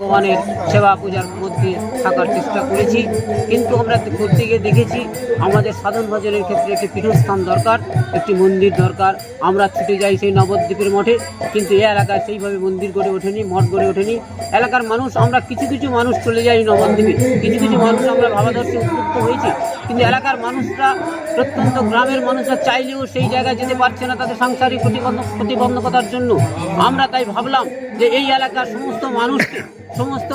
ভগবানের সেবা পূজার মধ্যে থাকার চেষ্টা করেছি। কিন্তু আমরা করতে গিয়ে দেখেছি, আমাদের সাধন ভজনের ক্ষেত্রে একটি পীঠস্থান দরকার, একটি মন্দির দরকার। আমরা ছুটে যাই সেই নবদ্বীপের মঠে, কিন্তু এই এলাকায় সেইভাবে মন্দির গড়ে ওঠেনি, মঠ গড়ে ওঠেনি। এলাকার মানুষ, আমরা কিছু কিছু মানুষ চলে যাই নবদ্বীপে। কিছু কিছু মানুষ আমরা ভাবাদর্শে উদ্বুদ্ধ হয়েছি, কিন্তু এলাকার মানুষরা, প্রত্যন্ত গ্রামের মানুষরা চাইলেও সেই জায়গায় যেতে পারছে না তাদের সাংসারিক প্রতিবন্ধক প্রতিবন্ধকতার জন্য। আমরা তাই ভাবলাম যে এই এলাকার সমস্ত মানুষকে সমস্ত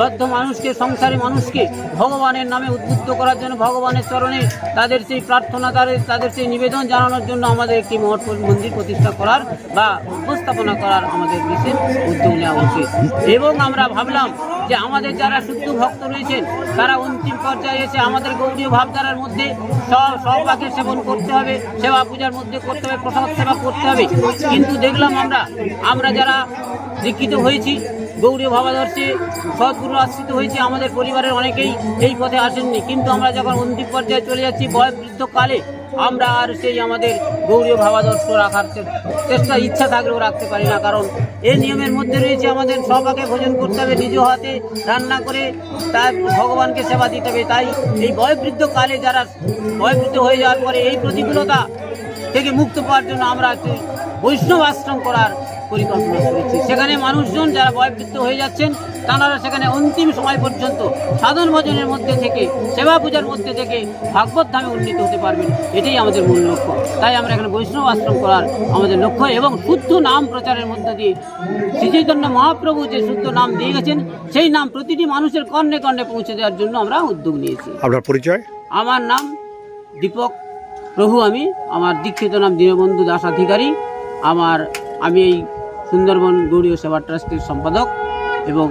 বদ্ধ মানুষকে, সংসারী মানুষকে ভগবানের নামে উদ্বুদ্ধ করার জন্য ভগবানের চরণে তাদের সেই প্রার্থনা তাদের তাদের সেই নিবেদন জানানোর জন্য আমাদের একটি মঠ মন্দির প্রতিষ্ঠা করার বা উপস্থাপনা করার আমাদের বিশেষ উদ্যোগ নেওয়া উচিত। এবং আমরা ভাবলাম যে আমাদের যারা শুদ্ধ ভক্ত রয়েছেন, তারা অন্তিম পর্যায়ে এসে আমাদের গৌরীয় ভাবধারার মধ্যে সব সবাকে সেবন করতে হবে, সেবা পূজার মধ্যে করতে হবে, প্রসাদ সেবা করতে হবে। কিন্তু দেখলাম আমরা আমরা যারা দীক্ষিত হয়েছি গৌরীয় ভাবাদর্শে সদ্গুরু আশ্রিত হয়েছে আমাদের পরিবারের অনেকেই, এই পথে আসেননি। কিন্তু আমরা যখন অন্তিম পর্যায়ে চলে যাচ্ছি বয়োবৃদ্ধ কালে আমরা আর সেই আমাদের গৌরীয় ভাবাদর্শ রাখার চেষ্টা, ইচ্ছা থাকলেও রাখতে পারি না। কারণ এই নিয়মের মধ্যে রয়েছে আমাদের সবাকে ভোজন করতে হবে নিজ হাতে, রান্না করে, তার ভগবানকে সেবা দিতে হবে। তাই এই বয়োবৃদ্ধ কালে যারা বয়োবৃদ্ধ হয়ে যাওয়ার পরে এই প্রতিকূলতা থেকে মুক্ত পাওয়ার জন্য আমরা বৈষ্ণব আশ্রম করার পরিকল্পনা করেছি। সেখানে মানুষজন যারা বয়বৃদ্ধ হয়ে যাচ্ছেন তারা সেখানে অন্তিম সময় পর্যন্ত সাধন ভজনের মধ্যে থেকে সেবা পূজার মধ্যে থেকে ভাগবত ধামে উন্নীত হতে পারবেন। এটাই আমাদের মূল লক্ষ্য। তাই আমরা এখানে বৈষ্ণব আশ্রম করার আমাদের লক্ষ্য এবং শুদ্ধ নাম প্রচারের মধ্য দিয়ে শ্রী চৈতন্য মহাপ্রভু যে শুদ্ধ নাম দিয়ে গেছেন সেই নাম প্রতিটি মানুষের কর্ণে কর্ণে পৌঁছে দেওয়ার জন্য আমরা উদ্যোগ নিয়েছি। আপনার পরিচয়? আমার নাম দীপক প্রভু আমি। আমার দীক্ষিত নাম দীনবন্ধু দাস অধিকারী আমার আমি এই সুন্দরবন গৌরীয় সেবা ট্রাস্টের সম্পাদক এবং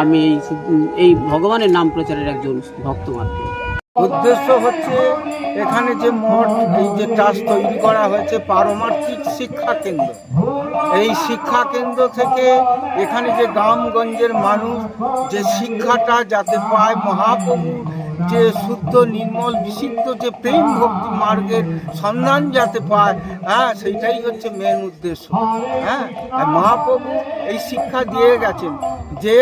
আমি এই এই ভগবানের নাম প্রচারের একজন ভক্ত মাত্র। উদ্দেশ্য হচ্ছে এখানে যে মঠ, এই যে ট্রাস্ট তৈরি করা হয়েছে পারমার্থিক শিক্ষা কেন্দ্র। এই শিক্ষা কেন্দ্র থেকে এখানে যে গ্রামগঞ্জের মানুষ যে শিক্ষাটা যাতে পায় মহাপ্রভু যে শুদ্ধ, নির্মল, বিশুদ্ধ, যে প্রেম ভক্তি মার্গের সন্ধান যাতে পায় হ্যাঁ সেইটাই হচ্ছে মেন উদ্দেশ্য। হ্যাঁ মহাপ্রভু এই শিক্ষা দিয়ে গেছেন যে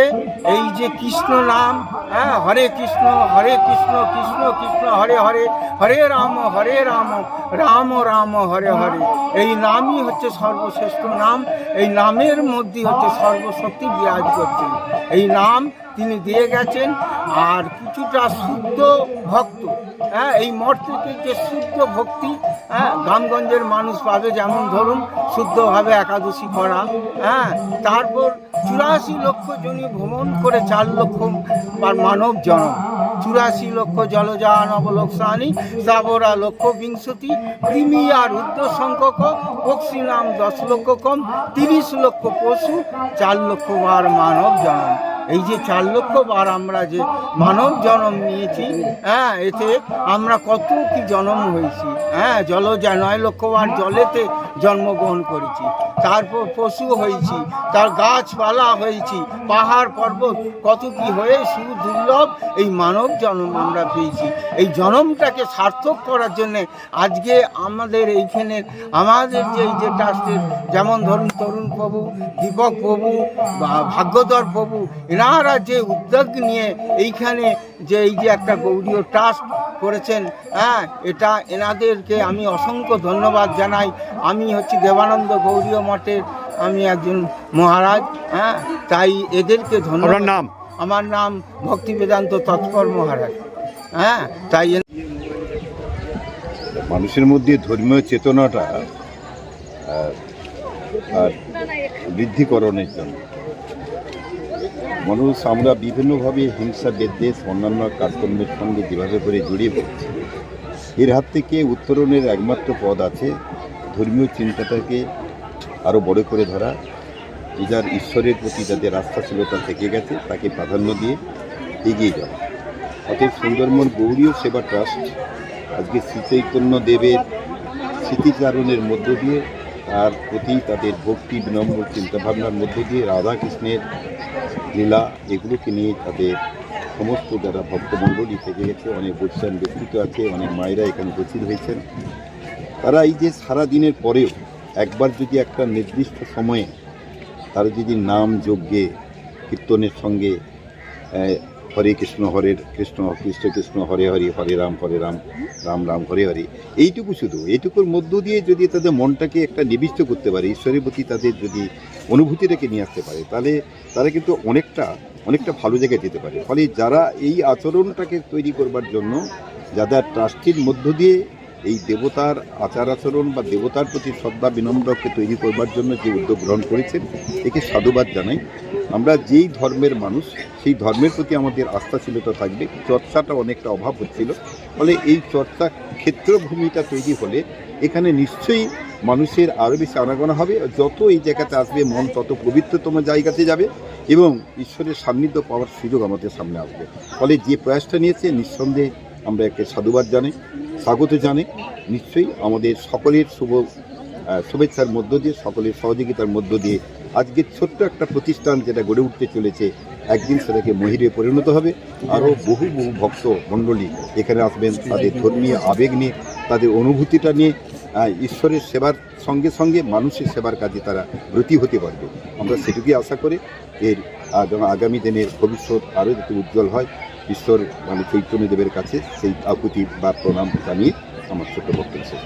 এই যে কৃষ্ণ নাম হ্যাঁ হরে কৃষ্ণ হরে কৃষ্ণ কৃষ্ণ কৃষ্ণ, হরে হরে হরে রাম হরে রাম রাম রাম, হরে হরে। এই নামই হচ্ছে সর্বশ্রেষ্ঠ নাম। এই নামের মধ্যে হচ্ছে সর্বশক্তি বিরাজ করছেন এই নাম তিনি দিয়ে গেছেন। আর কিছুটা শুদ্ধ ভক্ত হ্যাঁ এই মঠ থেকে যে শুদ্ধ ভক্তি হ্যাঁ গ্রামগঞ্জের মানুষ পাবে যেমন ধরুন, শুদ্ধভাবে একাদশী করা হ্যাঁ তারপর চুরাশি লক্ষ জনই ভ্রমণ করে চার লক্ষ মানব জনম। চুরাশি লক্ষ জলযান অবলোকসানি, সাবরা লক্ষ বিংশতি, কৃমি আর উদ্র সংখ্যক পক্ষী নাম দশ লক্ষ কম, তিরিশ লক্ষ পশু, চার লক্ষ বার মানব জনম। এই যে চার লক্ষ বার আমরা যে মানব জন্ম নিয়েছি হ্যাঁ এতে আমরা কত কি জন্ম হয়েছি হ্যাঁ জল নয় লক্ষ বার জলেতে জন্মগ্রহণ করেছি। তারপর পশু হয়েছি, তার গাছপালা হয়েছি, পাহাড় পর্বত, কত কি হয়ে শুধু দুর্লভ এই মানব জন্ম আমরা পেয়েছি। এই জন্মটাকে সার্থক করার জন্যে আজকে আমাদের এইখানে, আমাদের যে এই যে ট্রাস্টের যেমন ধরুন তরুণ প্রভু, দীপক প্রভু ভাগ্যধর প্রভু, এনারা যে উদ্যোগ নিয়ে এইখানে যে এই যে একটা গৌরীয় ট্রাস্ট করেছেন হ্যাঁ এটা এনাদেরকে আমি অসংখ্য ধন্যবাদ জানাই। আমি হচ্ছি দেবানন্দ গৌরীয় মঠের আমি একজন মহারাজ হ্যাঁ? তাই এদেরকে ধন্যবাদ। নাম? আমার নাম ভক্তি বেদান্ত তৎপর মহারাজ হ্যাঁ? তাই মানুষের মধ্যে ধর্মীয় চেতনাটা আর বৃদ্ধিকরণের জন্য। মানুষ আমরা বিভিন্নভাবে হিংসা বিদ্বেষ অন্যান্য কাজকর্মের সঙ্গে যেভাবে করে জড়িয়ে পড়ছি এর হাত থেকে উত্তরণের একমাত্র পদ আছে ধর্মীয় চিন্তাটাকে আরও বড় করে ধরা। যে যার ঈশ্বরের প্রতি যাদের আস্থা ছিল তা থেকে গেছে, তাকে প্রাধান্য দিয়ে এগিয়ে যাওয়া। অতএব সুন্দরবন গৌরীয় সেবা ট্রাস্ট আজকে শ্রী চৈতন্য দেবের স্মৃতিচারণের মধ্য দিয়ে তার প্রতি তাদের ভক্তি, বিনম্র চিন্তাভাবনার মধ্য দিয়ে রাধাকৃষ্ণের লীলা এগুলোকে নিয়ে তাদের সমস্ত যারা ভক্তমণ্ডলী থেকে গেছে, অনেক বৈশ্যান ব্যক্তিত্ব আছে, অনেক মায়েরা এখানে উপস্থিত হয়েছেন। তারা এই যে সারা দিনের পরেও একবার যদি একটা নির্দিষ্ট সময়ে তারা যদি নাম যজ্ঞে কীর্তনের সঙ্গে হরে কৃষ্ণ হরে কৃষ্ণ কৃষ্ণ কৃষ্ণ, হরে হরে হরে রাম হরে রাম রাম রাম, হরে হরে, এইটুকু শুধু, এইটুকুর মধ্য দিয়ে যদি তাদের মনটাকে একটা নিবিষ্ট করতে পারে, ঈশ্বরের প্রতি তাদের যদি অনুভূতিটাকে নিয়ে আসতে পারে, তাহলে তারা কিন্তু অনেকটা অনেকটা ভালো জায়গায় যেতে পারে। ফলে যারা এই আচরণটাকে তৈরি করবার জন্য, যাদের ট্রাস্টির মধ্য দিয়ে এই দেবতার আচার আচরণ বা দেবতার প্রতি শ্রদ্ধা, বিনম্রকে তৈরি করবার জন্য যে উদ্যোগ গ্রহণ করেছেন, একে সাধুবাদ জানাই। আমরা যেই ধর্মের মানুষ, সেই ধর্মের প্রতি আমাদের আস্থাশীলতা থাকবে। চর্চাটা অনেকটা অভাব হচ্ছিল। ফলে এই চর্চা ক্ষেত্রভূমিটা তৈরি হলে এখানে নিশ্চয়ই মানুষের আরও বেশি আনাগোনা হবে। যত এই জায়গাতে আসবে, মন তত পবিত্রতম জায়গাতে যাবে এবং ঈশ্বরের সান্নিধ্য পাওয়ার সুযোগ আমাদের সামনে আসবে। ফলে যে প্রয়াসটা নিয়েছে, নিঃসন্দেহে আমরা একে সাধুবাদ জানাই। স্বাগত জানাই। নিশ্চয়ই আমাদের সকলের শুভ শুভেচ্ছার মধ্য দিয়ে, সকলের সহযোগিতার মধ্য দিয়ে আজকের ছোট্ট একটা প্রতিষ্ঠান যেটা গড়ে উঠতে চলেছে, একদিন সেটাকে মহিরে পরিণত হবে। আরও বহু বহু ভক্ত মণ্ডলী এখানে আসবেন, তাদের ধর্মীয় আবেগ নিয়ে, তাদের অনুভূতিটা নিয়ে ঈশ্বরের সেবার সঙ্গে সঙ্গে মানুষের সেবার কাজে তারা ব্রতী হতে পারবে। আমরা সেটুকুই আশা করে। এর আগামী দিনের ভবিষ্যৎ আরও যাতে উজ্জ্বল হয়। ঈশ্বর মানে চৈতন্যদেবের কাছে সেই আকুতি বা প্রণাম জানিয়ে আমার ছোট্ট বক্তব্য শেষ।